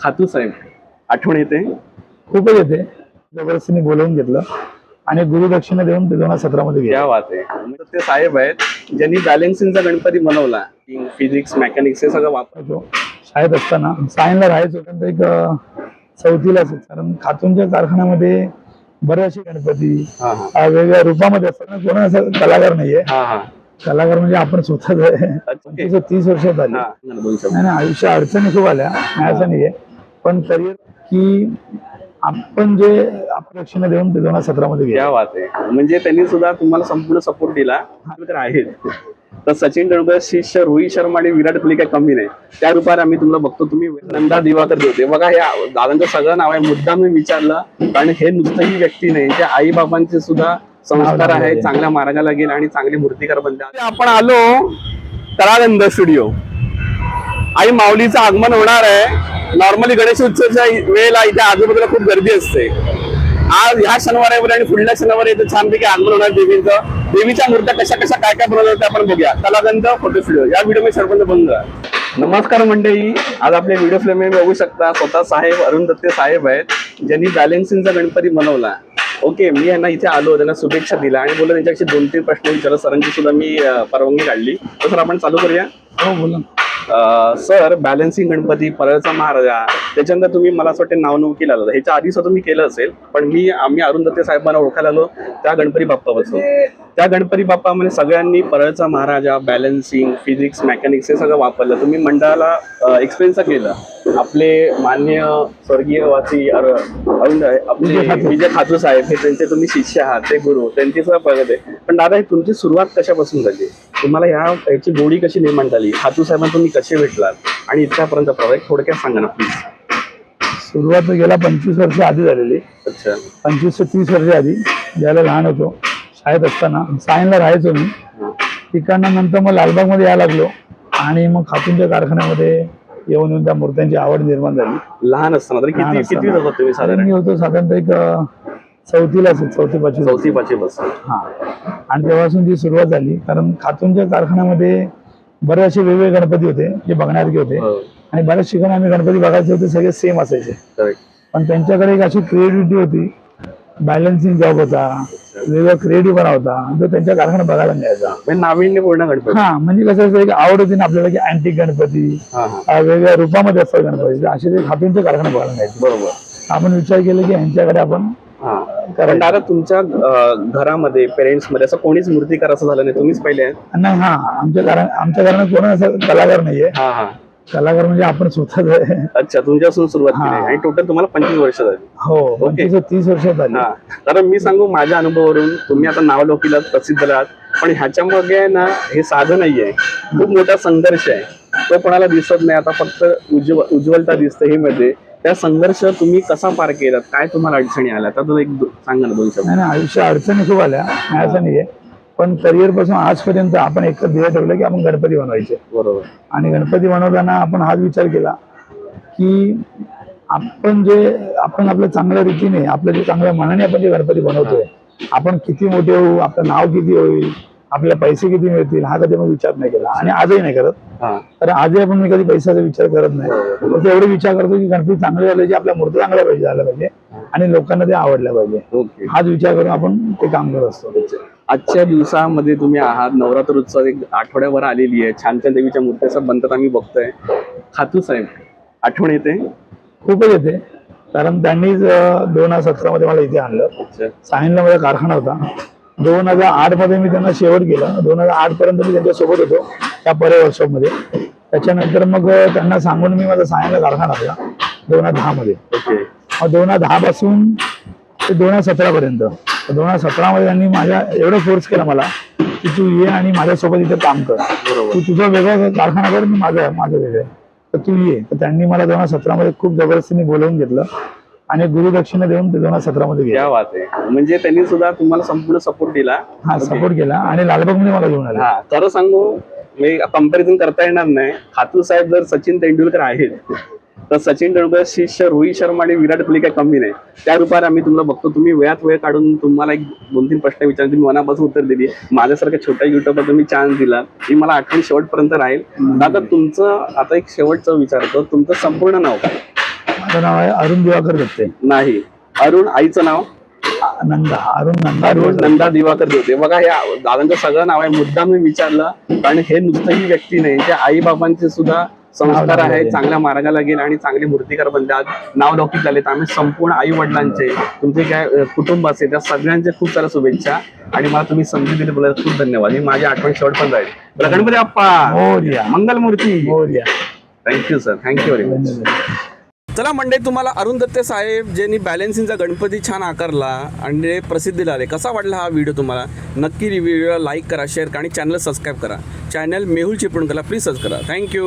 खातू साहेब आठवण येते? खूपच येते. जबरदस्तीने बोलवून घेतलं. आणि गुरुदक्षिणा देऊन ते दोन हजार सतरा मध्ये गेले. क्या बात आहे. ते साहेब आहेत ज्यांनी बॅलेन्सिंगचा गणपती बनवला. फिजिक्स मेकॅनिक्स हे सगळं वापर होतो शाळेत असताना. सायनला राहायचो पण एक चौथीलाच. कारण खातूनच्या कारखान्यामध्ये बरेचसे गणपती वेगवेगळ्या रूपामध्ये असतात. ना कोण असं कलाकार नाहीये. कलाकार म्हणजे आपण स्वतःच आहे. तीस वर्षात आली नाही नाही आयुष्य अडचणी खूप आल्या. असं नाहीये. पण करिअर की आपण जे अप्रदक्षिणा देऊन ते दोन हजार सतरा मध्ये गेले. क्या बात आहे. म्हणजे त्यांनी सुद्धा तुम्हाला संपूर्ण सपोर्ट दिला. तर आहेत तर सचिन तेंडुलकर शिष्य रोहित शर्मा आणि विराट कोहली काही कमी नाही. त्या रूपाने आम्ही तुम्हाला बघतो तुम्ही नंदा दिवाकर होते बघा हे दादांचं सगळं नाव आहे. मुद्दाम मी विचारलं कारण हे नुसतं ही व्यक्ती नाही. जे आई बाबांचे सुद्धा संस्कार आहेत चांगल्या मार्गाला गेले आणि चांगले मूर्तिकार बनले. आपण आलो तळानंद स्टुडिओ. आई माऊलीचं आगमन होणार आहे. नॉर्मली गणेश उत्सवच्या वेळेला इथे आजूबाजूला खूप गर्दी असते. आज ह्या शनिवारावर आणि पुढल्या शनिवारी इथे छानपैकी आगमन होणार देवीचं. देवीच्या मूर्त्या कशा कशा काय काय बनवल्या त्या आपण बघूया. कलागंध फोटो स्टुडिओ या व्हिडिओ मी सरपंच बंद नमस्कार मंडळी. आज आपले व्हिडिओ फ्लेम बघू शकता. स्वतः साहेब अरुण दत्ते साहेब आहेत ज्यांनी बॅलेन्सिंगचा गणपती बनवला. ओके मी यांना इथे आलो त्यांना शुभेच्छा दिल्या आणि बोललो त्यांच्याशी दोन तीन प्रश्न विचारत सरांची सुद्धा मी परवानगी काढली. तर सर आपण चालू करूया. हो बोला सर बॅलन्सिंग गणपती परळचा महाराजा त्याच्यानंतर तुम्ही मला असं वाटतं नाव नोकी आलं ह्याच्या आधी सुद्धा तुम्ही केलं असेल पण मी आम्ही अरुण दत्ते साहेबांना ओळखायला आलो त्या गणपती बाप्पापासून त्या गणपती बाप्पामध्ये सगळ्यांनी परळचा महाराजा बॅलन्सिंग फिजिक्स मेकॅनिक्स हे सगळं वापरलं. तुम्ही मंडळाला एक्सपिरियन्स केलं. आपले मान्य स्वर्गीय वासी अर- अरुण आपले विजय खातू. विजय खातू साहेब हे त्यांचे तुम्ही शिष्य आहात ते गुरु त्यांची सुद्धा प्रगत आहे. पण दादा ही तुमची सुरुवात कशापासून झाली? तुम्हाला ह्या याची गोडी कशी निर्माण झाली? खातू साहेबांना तुम्ही कसे भेटलात? आणि इतक्यापर्यंत प्रवास थोडक्यात सांगा ना प्लीज सुरुवात गेल्या पंचवीस वर्ष आधी झालेली. अच्छा. पंचवीस ते तीस वर्ष आधी. ज्याला लहान होतो शाळेत असताना. सायनला राहायचो मी. तिकडनं नंतर मग लालबागमध्ये यायला लागलो. आणि मग खातूनच्या कारखान्यामध्ये येऊन येऊन त्या मूर्त्यांची आवड निर्माण झाली. लहान असताना तरी किती होता साधारण मी होतो साधारणतः एक चौथीला असेल चौथी पाचवी चौथी पाचवी बस हा. आणि तेव्हापासून ती सुरुवात झाली कारण खातूनच्या कारखान्यामध्ये बरेचसे वेगवेगळे गणपती होते जे बघण्यासारखे होते. हो. आणि बऱ्याच ठिकाणी आम्ही गणपती बघायचे होते सगळे सेम असायचे. पण त्यांच्याकडे एक अशी क्रिएटिव्हिटी होती बॅलन्सिंग जॉब होता वेगळा क्रिएटिव्ह होता जो त्यांच्या कारखान्यात बघायला मिळायचा. म्हणजे नाविन्यपूर्ण गणपती. हा म्हणजे कसं असं एक आवड होती ना आपल्याला की अँटिक गणपती वेगवेगळ्या रूपामध्ये असतात गणपती. असे ते खातूनचे कारखाने बघायला मिळायचे. बरोबर. आपण विचार केला की यांच्याकडे आपण हा. करायचं दादा तुमच्या घरामध्ये पेरेंट्समध्ये असं कोणीच मूर्तिकार असं झालं नाही. तुम्हीच पहिले आहेत. नाही हा. आमच्या कारण आमच्या घराण्यात कोण असं कलाकार नाहीये हा हा. कलाकार म्हणजे आपण स्वतःच आहे. अच्छा तुमच्यापासून सुरुवात केली. हा. आणि टोटल तुम्हाला पंचवीस वर्ष झाली. हो पंचवीस ते तीस वर्षात आली हा. कारण मी सांगू माझ्या अनुभवावरून तुम्ही आता नाव लोकीला प्रसिद्ध आहात पण ह्याच्या मागे ना हे साधं नाहीये खूप मोठा संघर्ष आहे. तो कोणाला दिसत नाही. आता फक्त उज्ज्व उज्ज्वलता दिसते हे मध्ये त्या संघर्ष तुम्ही कसा पार केलात? काय तुम्हाला अडचणी आल्या? तर एक सांगा ना दोन शब्द. नाही आयुष्य अडचणी खूप आल्या. नाही असं नाहीये. पण करिअरपासून आजपर्यंत आपण एक ध्येय ठेवलं की आपण गणपती बनवायचे. बरोबर. आणि गणपती बनवताना आपण हाच विचार केला की आपण जे आपण आपल्या चांगल्या रीतीने आपल्या जे चांगल्या मनाने आपण जे गणपती बनवतोय आपण किती मोठे होऊ आपलं नाव किती होईल आपले पैसे किती मिळतील हा कधी आपण विचार नाही केला. आणि आजही नाही करत. हा. कारण आजही आपण मी कधी पैशाचा विचार करत नाही. फक्त एवढे विचार करतो की गणपती चांगले झाले की आपल्या मूर्ती चांगल्या पाहिजे झाल्या पाहिजे. आणि लोकांना ते आवडल्या पाहिजे. हाच विचार करून आपण ते काम करत असतो. आजच्या दिवसामध्ये तुम्ही आहात. नवरात्र उत्सव एक आठवड्यावर आलेली आहे. छान छान देवीच्या मूर्त्या सब बनतात आम्ही बघतोय. खातू साहेब आठवण येते? खूपच येते. कारण त्यांनीच दोन हजार सतरा मध्ये मला इथे आणलं. सायनला माझा कारखाना होता. दोन हजार आठमध्ये मी त्यांना शेवट केला दोन हजार आठ पर्यंत मी त्यांच्यासोबत होतो त्या परे वर्कशॉपमध्ये. त्याच्यानंतर मग त्यांना सांगून मी माझा सायनला कारखाना होता दोन हजार दहा मध्ये. मग दोन हजार दहा पासून ते दोन हजार सतरा पर्यंत. दोन हजार सतरा मध्ये त्यांनी माझ्या एवढं फोर्स केला मला की तू ये आणि माझ्यासोबत इथे काम कर. तू तुझा वेगळा कारखाना कर मी माझा माझं वेगळं आहे. तर तू ये. तर त्यांनी मला दोन हजार सतरा मध्ये खूप जबरदस्तीने बोलवून घेतलं. आणि गुरुदक्षिणा देऊन ते दोन हजार सतरा मध्ये गेले म्हणजे त्यांनी सुद्धा तुम्हाला संपूर्ण सपोर्ट दिला. हा सपोर्ट केला आणि लालबागमध्ये मला घेऊन आले. हा खरं सांगू मी कंपॅरिझन करता येणार नाही. खातू साहेब जर सचिन तेंडुलकर आहेत तर सचिन तेंडुलकर शिष्य रोहित शर्मा आणि विराट कोहली काही कमी नाही. त्या रूपाने आम्ही तुम्हाला बघतो. तुम्ही वेळात वेळ काढून तुम्हाला एक दोन तीन प्रश्न विचारून तुम्ही मनापासून उत्तर दिली. माझ्यासारख्या छोट्या युट्यूबवर तुम्ही चान्स दिला. ही मला आठवण शेवटपर्यंत राहील. आता तुमचं आता एक शेवटचं विचारतो. तुमचं संपूर्ण नाव काय? माझं नाव आहे अरुण दिवाकर दत्ते नाही. अरुण आईचं नाव? नंदा अरुण नंदा अरुण दिवाकर. नंदा दिवाकर देवते बघा हे दादांचं सगळं नाव आहे. मुद्दाम मी विचारलं कारण हे नुसतं ही व्यक्ती नाही. ते आई बाबांचे सुद्धा संस्कार आहेत. चांगल्या मार्गाला गेले आणि चांगले मूर्तिकार आज नाव लौकिक झाले आम्ही संपूर्ण आई वडिलांचे तुमचे काय कुटुंब असेल त्या सगळ्यांचे खूप साऱ्या शुभेच्छा. आणि मला तुम्ही संधी दिली बोलायला खूप धन्यवाद. ही माझी आठवण शेवट पण जाईल. गणपती मोरया. Mangalmurti. Thank you sir thank you very much चला मंडळी तुम्हाला अरुण दत्ते साहेब ज्यांनी बॅलेन्सिंगचा गणपती छान आकारला आणि प्रसिद्धीला आले कसा वाटला हा व्हिडिओ तुम्हाला? नक्की व्हिडिओला लाईक करा शेअर करा आणि चॅनल सबस्क्राईब करा. चॅनल मेहुल चिपळूणकरला प्लीज सबस्क्राईब करा. Thank you